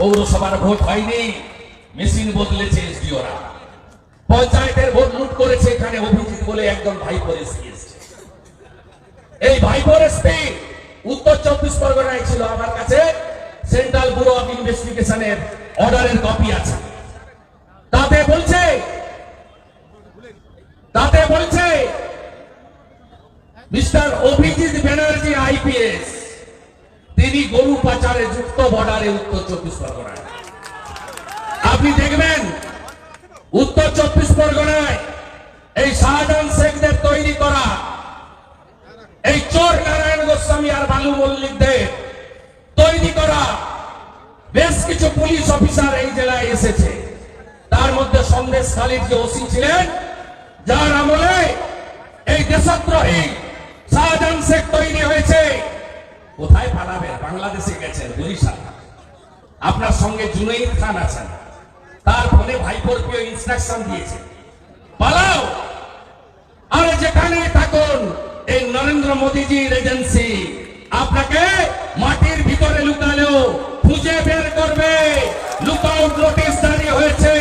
পৌরসভার ভোট হয়নি। মেশিন বদলেছে এসডিওরা। পঞ্চায়েতের ভোট লুট করেছে এখানে অভিজিৎ বলে একজন ভাইপোর এসপি এই ভাইপোর এসপি উত্তর চব্বিশ পরগনায় ছিল আমার কাছে। সেন্ট্রাল ব্যুরো অফ ইনভেস্টিগেশনের অর্ডারের কপি আছে। তাতে বলছে তাতে বলছে, মিস্টার অভিজিৎ ব্যানার্জি আইপিএস। তিনি গরু পাচারে যুক্ত বর্ডারে উত্তর চব্বিশ পরগনায়। আপনি দেখবেন, উত্তর চব্বিশ পরগনায় এই শাহজাহান শেখদের তৈরি করা এই চোর নারায়ণ গোস্বামী আর বালু মল্লিকদের তৈরি করা বেশ কিছু পুলিশ অফিসার এই জেলায় এসেছে। তার মধ্যে সন্দেশ খালিদ যে ওসি ছিলেন, যার আমলে এই দেশদ্রোহী শাহজাহান শেখ তৈরি হয়েছে। কোথায় পালাবেন? বাংলাদেশে গেছেন, বরিশাল। আপনার সঙ্গে জুনাইদ খান আছেন। তার ফোনে ভাইপোর ইনস্ট্রাকশন দিয়েছে। পালাও! আর যেখানে থাকুন, এই নরেন্দ্র মোদীজির এজেন্সি আপনাকে মাটির ভিতরে লুকালেও খুঁজে বের করবে। লুকআউট নোটিশ জারি হয়েছে।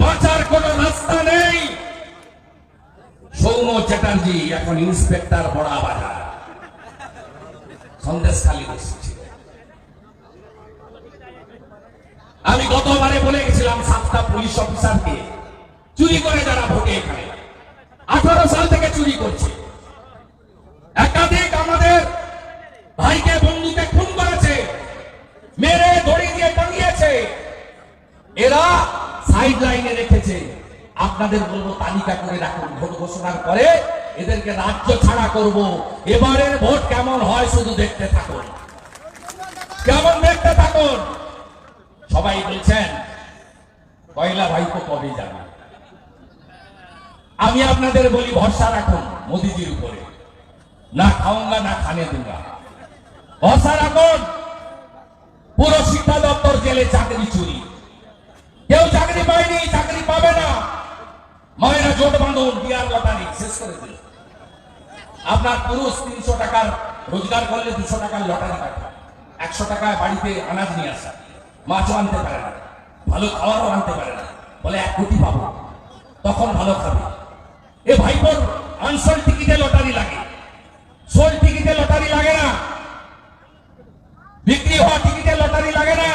বাঁচার কোনো রাস্তা নেই। সৌম্য চ্যাটার্জি, এখন ইন্সপেক্টর বড়া বাজার সন্দেশ খালি এসেছিল আমি গতবারে বলে গেছিলাম, সাতটা পুলিশ অফিসারকে চুরি করে যারা ভোটে এখানে। আঠারো সাল থেকে চুরি করছে। একাধিক আমাদের ভাইকে, বন্ধুকে খুন করেছে, মেরে, দড়ি দিয়ে টাঙিয়েছে এরা সাইড লাইনে রেখেছে। আপনাদের বলব তালিকা করে রাখুন। ভোট ঘোষণার পরে এদেরকে রাজ্য ছাড়া করব। এবারের ভোট কেমন হয় শুধু দেখতে থাকুন। কেমন দেখতে থাকুন? সবাই বলছেন পয়লা ভাইপো কবে যাবে? আমি আপনাদের বলি, ভরসা রাখুন মোদিজির উপরে। না খাওঙ্গা, না খানে দুঙ্গা। ভরসা রাখুন। পুরো শিক্ষা দপ্তর জেলে চাকরি চুরি কেউ চাকরি পায়নি চাকরি পাবে না মায়েরা জোট বাঁধুন বিয়ার লটারি শেষ করে দিল। আপনার পুরুষ তিনশো টাকার রোজগার করলে দুশো টাকার লটারি কাটা একশো টাকায় বাড়িতে আনাজ নিয়ে আসা। মাছও আনতে পারে না। ভালো খাবারও আনতে পারে না। বলে, এক কোটি পাবো। তখন ভালো খাবে। এ ভাইপোর আনসোল টিকিটে লটারি লাগে। সোল টিকিটে লটারি লাগে না। বিক্রি হওয়া টিকিটে লটারি লাগে না।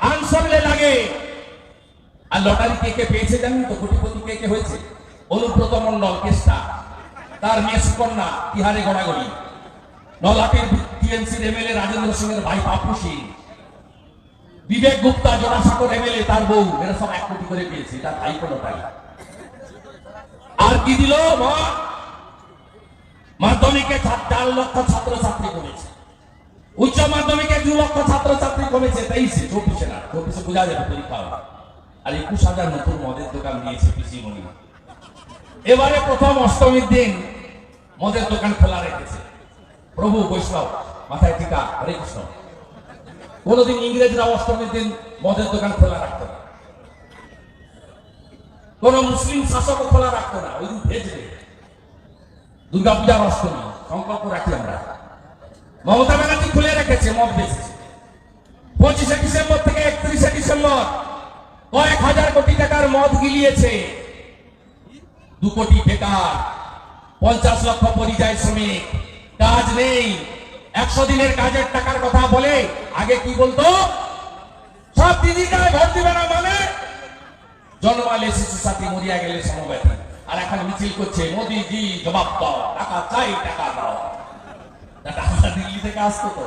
আনসোলে লাগে। আর লটারি কে কে পেয়েছে জানেন তো? কোটিপতি কে কে হয়েছে? অনুব্রত মন্ডল কেসটা তার মেয়ে সুকন্যা, তিহারে গড়াগড়ি। নলাটির টিএমসির এমএলএ রাজেন্দ্র সিং এর ভাই পাপু সিং। বিবেক গুপ্তা, জোড়াসাঁকর এমএলএ তার বউ। এরা সব এক কোটি করে পেয়েছে তার ভাই কোনো তাই। আর কি দিল? মাধ্যমিকে চার লক্ষ ছাত্রছাত্রী কমেছে। উচ্চ মাধ্যমিকে দু লক্ষ ছাত্রছাত্রী কমেছে, তেইশে, চব্বিশে না, চব্বিশে বোঝা যাবে পরীক্ষা আর একুশ হাজার নতুন মদের দোকান দিয়েছে পিসি মনি এবারে প্রথম অষ্টমীর দিন মদের দোকান খোলা রেখেছে। প্রভু বৈষ্ণব, মাথায় টিকা, হরে কৃষ্ণ। কোনদিন ইংরেজরা অষ্টমীর দিন মদের দোকান খোলা রাখতো না। কোন মুসলিম শাসক খোলা রাখতো না, ওই দিন ভেজবে দুর্গা পূজার অষ্টমী, সংকল্প রাখি আমরা। মমতা ব্যানার্জি খুলে রেখেছে, মদ বেচেছে পঁচিশে ডিসেম্বর থেকে একত্রিশে ডিসেম্বর কয়েক হাজার কোটি টাকার মদ গিলিয়েছে। দু কোটি বেকার পঞ্চাশ লক্ষ পরিযায়ী শ্রমিক। কাজ নেই। একশো দিনের কাজের টাকার কথা বলে আগে কি বলতো? সব দিদিটায় ভোট দিবে না মানে? জন্মালে শিশু সাথী মরিয়া গেলে সমবেত আর এখন মিছিল করছে, মোদিজি, জবাব দাও। টাকা চাই, টাকা দাও। টাকা দিল্লি থেকে আসতো তো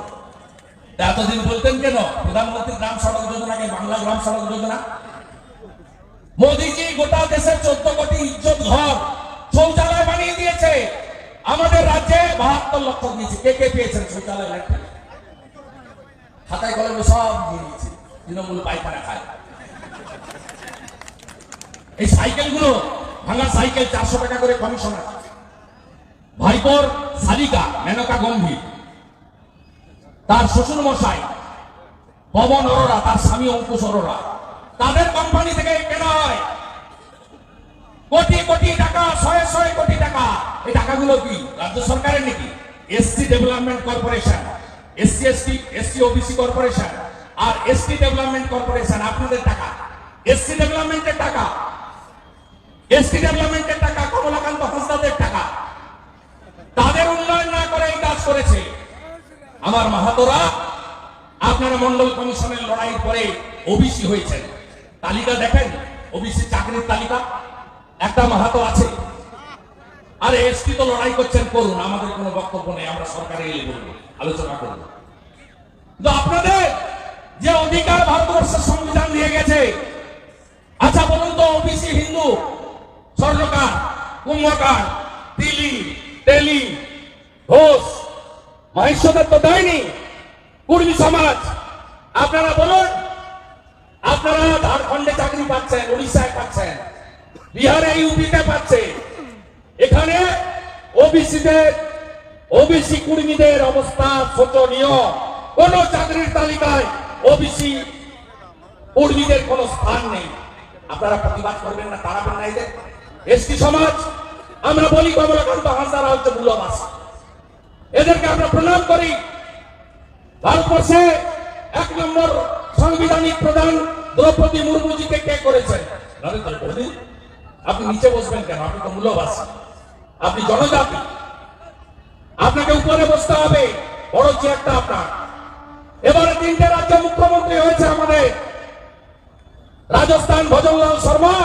এতদিন বলতেন কেন? প্রধানমন্ত্রী গ্রাম সড়ক যোজনাকে বাংলা গ্রাম সড়ক যোজনা? মোদিজি গোটা দেশের চোদ্দ কোটি ইজ্জত ঘর। শৌচালয় বানিয়ে দিয়েছে। আমাদের রাজ্যে বাহাত্তর লক্ষ দিয়েছে। কে কে পেয়েছেন শৌচালয় খাতায় কলমে সব দিয়ে দিয়েছে। তৃণমূল পায়খানা খায়। এই সাইকেলগুলো ভাঙা সাইকেল চারশো টাকা করে কমিশন আছে ভাইপোর শালিকা মেনকা গম্ভীর। তার শ্বশুর মশাই পবন অরোরা, তার স্বামী অঙ্কুশ অরোরা। তাদের কোম্পানি থেকে কেনা হয় কোটি কোটি টাকা, শয়ে শয়ে কোটি টাকা। এই টাকাগুলো কি? রাজ্য সরকারের নাকি? SC development corporation SC ST SC OBC corporation আর এসটি ডেভেলপমেন্ট কর্পোরেশন আপনাদের টাকা। এসসি ডেভেলপমেন্টের টাকা। এসটি ডেভেলপমেন্টের টাকা, কমলাকান্ত হাসদাদের টাকা। তাদের উন্নয়ন না করে এই কাজ করেছে। আমার মাহাতোরা, আপনারা মন্ডল কমিশনের লড়াই পরে ওবিসি হয়েছেন। তালিকা দেখেন? ওবিসি চাকরির তালিকা? একটা মাহাতো আছে। আরে এসটি তো লড়াই করছেন করুন আমাদের কোনো বক্তব্য নেই, আমরা সরকারে এলে বলব, আলোচনা করব। তো আপনাদের যে অধিকার ভারতবর্ষের সংবিধান দিয়ে গেছে আচ্ছা বলুন তো ওবিসি হিন্দু, স্বর্ণকার, কুম্ভকার তিলি তেলি ঘোষ মহেশ্বরের তো দেয়নি, কুর্মী সমাজ, আপনারা বলুন, আপনারা ঝাড়খণ্ডে চাকরি পাচ্ছেন উড়িষ্যায় পাচ্ছেন বিহারে ইউপিতে পাচ্ছে। এখানে ওবিসিদের ওবিসি কর্মীদের অবস্থা শোচনীয়। কোন চাকরির তালিকায় ওবিসি কর্মীদের কোনো স্থান নেই। আপনারা প্রতিবাদ করবেন না, তাড়াবেন না এদের এসটি সমাজ, আমরা বলি কমলাকান্ত হাসদারা হচ্ছে মূলবাস এদেরকে আমরা প্রণাম করি। ভারতবর্ষে এক নম্বর সাংবিধানিক প্রধান দ্রৌপদী মুর্মুজিকে কে করেছেন নরেন্দ্র মোদী। আপনি নিচে বসবেন কেন? আপনি তো মূল্যবাসী। আপনি জনজাতি। আপনাকে উপরে বসতে হবে। বড় চেয়ারটা আপনার। এবারে তিনটে রাজ্য মুখ্যমন্ত্রী হয়েছে আমাদের। রাজস্থান ভজনলাল শর্মা,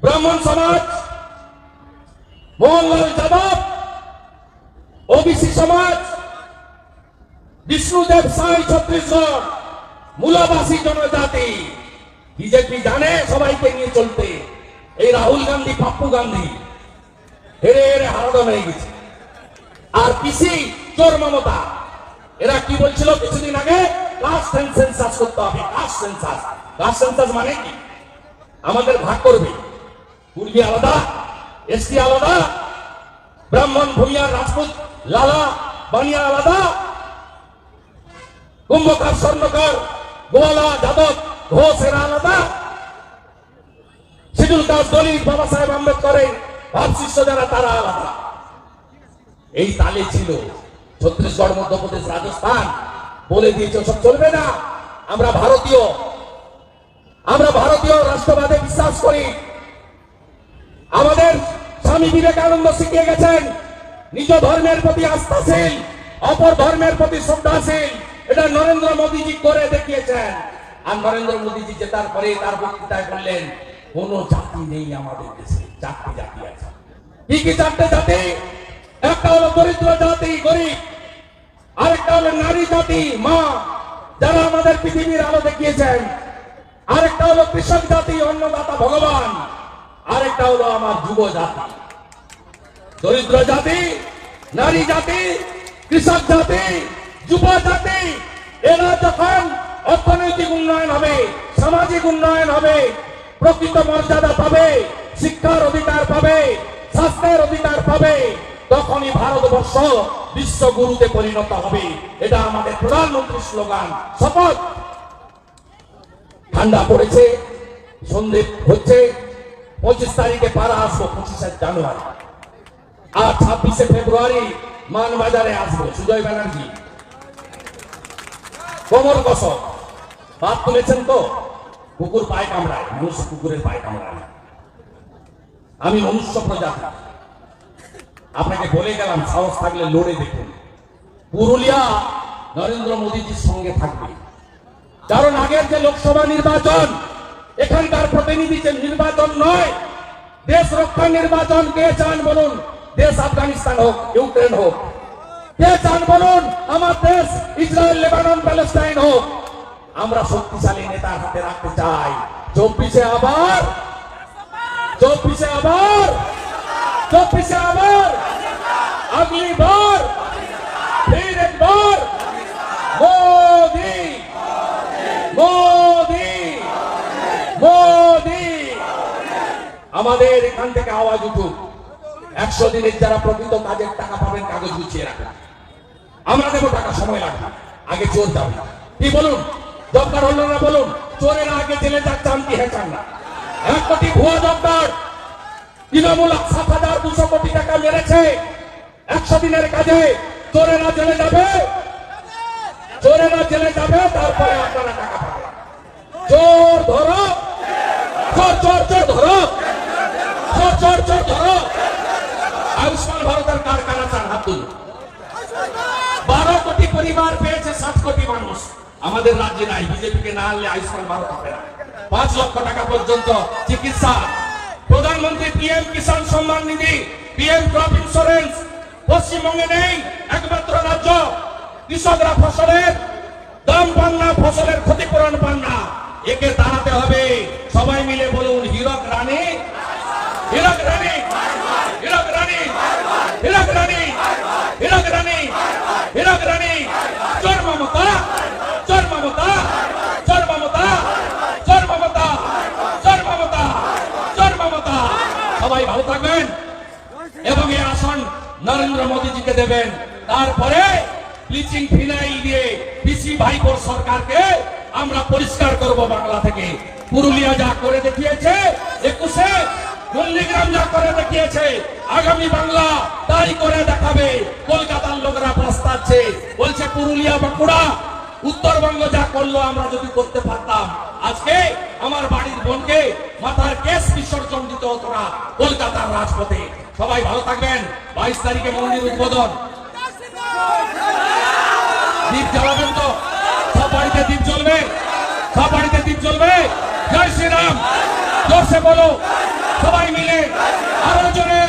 ব্রাহ্মণ সমাজ, মোহনলাল যাদব ওবিসি সমাজ, বিষ্ণুদেব সাই ছত্রিশগড় মূলাবাসী জনজাতি। বিজেপি জানে সবাইকে নিয়ে চলতে। এই রাহুল গান্ধী, পাপ্পু গান্ধী, হেরে হেরে হারানো হয়ে গেছে। আর পিসি চোর মমতা, এরা কি বলছিল কিছুদিন আগে? মানে আমাদের ভাগ করবে। পূর্বী আলাদা এসটি আলাদা, ব্রাহ্মণ ভূমিয়ার রাজপুত, লালা বানিয়া আলাদা। কুম্ভকার, স্বর্ণকার, গোয়ালা, যাদব ঘোষ আলাদা। শিডুল কাস্ট দলিত বাবা সাহেব আম্বেদকরের ভাবশিষ্য যারা, তারা আলাদা। এই তালে ছিল মধ্যপ্রদেশ, রাজস্থান। বলে দিয়েছে চলবে না। আমরা ভারতীয়। আমরা ভারতীয় রাষ্ট্রবাদে বিশ্বাস করি। আমাদের স্বামী বিবেকানন্দ শিখিয়ে গেছেন, নিজ ধর্মের প্রতি আস্থাশীল, অপর ধর্মের প্রতি শ্রদ্ধাশীল। এটা নরেন্দ্র মোদীজি করে দেখিয়েছেন। আর নরেন্দ্র মোদীজি জেতার পরে তার বক্তৃতায় বললেন, কোন জাতি নেই আমাদের দেশে, চারটি জাতি আছে। কি কি চারটে জাতি? একটা হলো দরিদ্র জাতি, গরিব। আরেকটা হলো নারী জাতি, মা, যারা আমাদের পৃথিবীর আলো দেখিয়েছেন। আরেকটা হলো কৃষক জাতি, অন্নদাতা ভগবান। আরেকটা হলো আমার যুব জাতি। দরিদ্র জাতি, নারী জাতি, কৃষক জাতি, যুব জাতি, এরা যখন অর্থনৈতিক উন্নয়ন হবে, সামাজিক উন্নয়ন হবে, প্রকৃত মর্যাদা পাবে, শিক্ষার অধিকার পাবে, স্বাস্থ্যের অধিকার পাবে। তখনই ভারতবর্ষ বিশ্বগুরুতে পরিণত হবে। এটা আমাদের প্রধানমন্ত্রীর স্লোগান। শপথ! ঠান্ডা পড়েছে, সন্ধে হচ্ছে, পঁচিশ তারিখে পারা আসব, পঁচিশে জানুয়ারি। আর ছাব্বিশে ফেব্রুয়ারি মানবাজারে আসব, সুজয় ব্যানার্জি। কোমর কসব বাদ তুলেছেন তো, কুকুর পায়ে কামড়ায়, মানুষ কুকুরের পায়ে কামড়ায় না। আমি মনুষ্য প্রজাতি আপনাকে বলে গেলাম, সাহস থাকলে লড়ে দেখুন। পুরুলিয়া নরেন্দ্র মোদীজির সঙ্গে থাকবে। কারণ আগের যে লোকসভা নির্বাচন, এখানকার প্রতিনিধি যে নির্বাচন নয়। দেশ রক্ষা নির্বাচন কে চান বলুন? দেশ আফগানিস্তান হোক, ইউক্রেন হোক। কে চান বলুন? আমার দেশ ইসরায়েল লেবানন প্যালেস্টাইন হোক। আমরা শক্তিশালী নেতার হাতে রাখতে চাই। চব্বিশে আবার চব্বিশে আবার চব্বিশে আবার আগলি বার একবার, মোদি মোদি মোদি। আমাদের এখান থেকে আওয়াজ উঠুক। একশো দিনের যারা প্রকৃত কাজের টাকা পাবেন, কাগজ গুছিয়ে রাখা আমরা দেবো টাকা, সময় লাগবে। আগে জোর দাবি কি বলুন? জবকার হলো না বলুন, চোরের আগে জেলে চান কি হ্যাঁ না এক কোটি ভুয়া দরকার তৃণমূল সাত হাজার দুশো কোটি টাকা মেরেছে। একশো দিনের কাজে চোরেরা জেলে যাবে। চোরেরা জেলে যাবে, তারপরে আপনারা টাকা চোর ধরো। চোর চোর চোর ধরো। চোর চোর চোর ধরো। আয়ুষ্মান ভারতের কারখানা চার হাত বারো কোটি পরিবার পেয়েছে, সাত কোটি মানুষ। আমাদের রাজ্যে নাই, বিজেপিকে না আনলে আয়ুষ্মান ভারত হবে না। পাঁচ লক্ষ টাকা পর্যন্ত চিকিৎসা। প্রধানমন্ত্রী PM Kisan Samman Nidhi, PM crop insurance, পশ্চিমবঙ্গে নেই, একমাত্র রাজ্য। কৃষকরা ফসলের দাম পান না, ফসলের ক্ষতিপূরণ পান না। একে দাঁড়াতে হবে। সবাই মিলে বলুন, হীরক রানী হীরক রানী হীরক রানী হীরক রানী হীরক রানী হীরক রানী চোর মমতা চোর মমতা চোর মমতা চোর মমতা চোর মমতা চোর মমতা সবাই ভালো থাকবেন এবং এই আসন নরেন্দ্র মোদীজিকে দেবেন। তারপরে ব্লিচিং ফিনাইল দিয়ে ভাইপোর সরকারকে আমরা পরিষ্কার করব বাংলা থেকে। পুরুলিয়া যা করে দেখিয়েছে, একুশে নন্দীগ্রাম যা করে দেখিয়েছে, আগামী বাংলা তাই করে দেখাবে। কলকাতার লোকরা প্রস্তাচ্ছে বলছে, পুরুলিয়া বাঁকুড়া উত্তরবঙ্গ যা করল আমরা যদি করতে পারতাম, আজকে আমার বাড়ির বোনকে মাথার কেস বিসর্জন দিতে হতো না, কলকাতার রাজপথে। সবাই ভালো থাকবেন। বাইশ তারিখে মন্দির উদ্বোধন। দ্বীপ জ্বালাবেন তো? সব বাড়িতে দ্বীপ জ্বলবে? সব বাড়িতে দ্বীপ জ্বলবে? জয় শ্রীরাম। জোরসে বলো। সবাই মিলে আরও জোরে।